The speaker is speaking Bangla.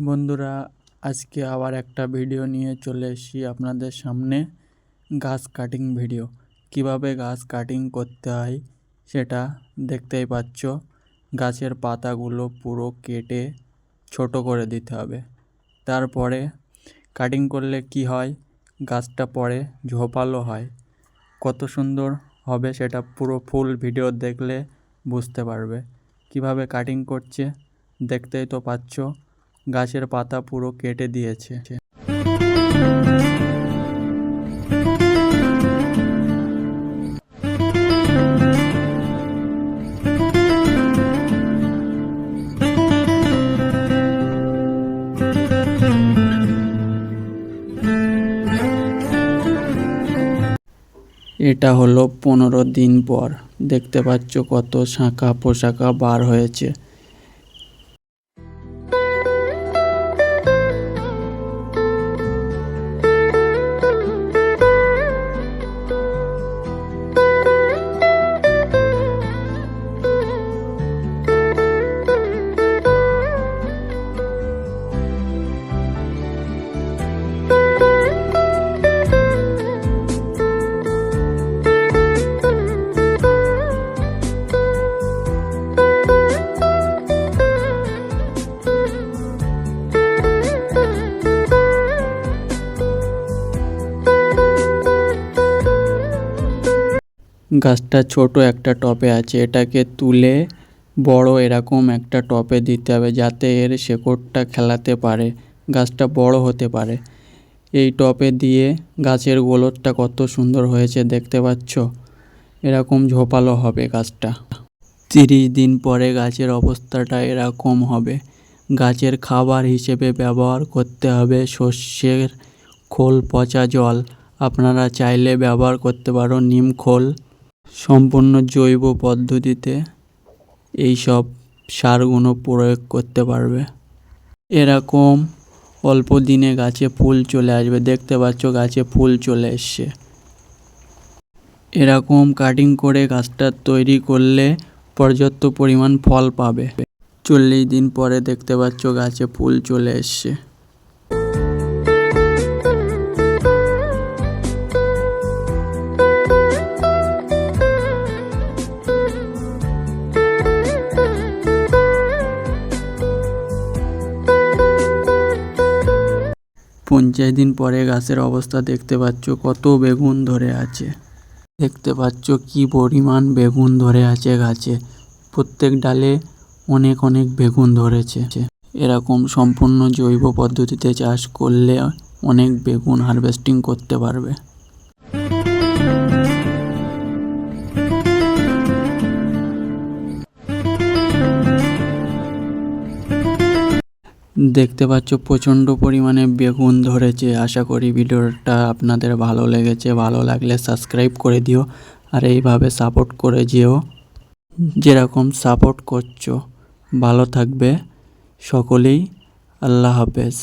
বন্ধুরা, আজকে আবার একটা ভিডিও নিয়ে চলে এসেছি আপনাদের সামনে। গাছ কাটিং ভিডিও। কীভাবে গাছ কাটিং করতে হয় সেটা দেখতেই পাচ্ছ। গাছের পাতাগুলো পুরো কেটে ছোট করে দিতে হবে। তারপরে কাটিং করলে কি হয়? গাছটা পরে ঝোপালো হয়। কত সুন্দর হবে সেটা পুরো ফুল ভিডিও দেখলে বুঝতে পারবে। কীভাবে কাটিং করছে দেখতেই তো পাচ্ছ। গাছের পাতা পুরো কেটে দিয়েছে। এটা হলো পনেরো দিন পর। দেখতে পাচ্ছ কত শাঁখা পোশাখা বার হয়েছে। গাছটা ছোট একটা টপে আছে, এটাকে তুলে বড় এরকম একটা টপে দিতে হবে যাতে এর শেকড়টা খেলাতে পারে, গাছটা বড় হতে পারে। এই টপে দিয়ে গাছের গোলদটা কত সুন্দর হয়েছে দেখতে পাচ্ছ? এরকম ঝোপালো হবে গাছটা। তিরিশ দিন পরে গাছের অবস্থাটা এরকম হবে। গাছের খাবার হিসেবে ব্যবহার করতে হবে শস্যের খোল পচা জল। আপনারা চাইলে ব্যবহার করতে পারো, নিম খোল। সম্পূর্ণ জৈব পদ্ধতিতে এই সব সারগুলো প্রয়োগ করতে পারবে। এরকম অল্প দিনে গাছে ফুল চলে আসবে। দেখতে পাচ্ছ গাছে ফুল চলে এসছে। এরকম কাটিং করে গাছটা তৈরি করলে পর্যাপ্ত পরিমাণ ফল পাবে। চল্লিশ দিন পরে দেখতে পাচ্ছ গাছে ফুল চলে এসছে। পঞ্চাশ দিন পরে গাছের অবস্থা দেখতে পাচ্ছ কত বেগুন ধরে আছে। দেখতে পাচ্ছ কি পরিমাণ বেগুন ধরে আছে গাছে। প্রত্যেক ডালে অনেক অনেক বেগুন ধরেছে। এরকম সম্পূর্ণ জৈব পদ্ধতিতে চাষ করলে অনেক বেগুন হারভেস্টিং করতে পারবে। দেখতে পাচ্ছ, প্রচণ্ড পরিমাণে বেগুন ধরেছে। আশা করি ভিডিওটা আপনাদের ভালো লেগেছে। ভালো লাগলে সাবস্ক্রাইব করে দিও আর এইভাবে সাপোর্ট করে যেও। যেরকম সাপোর্ট করছ। ভালো থাকবে সকলেই। আল্লাহ হাফেজ।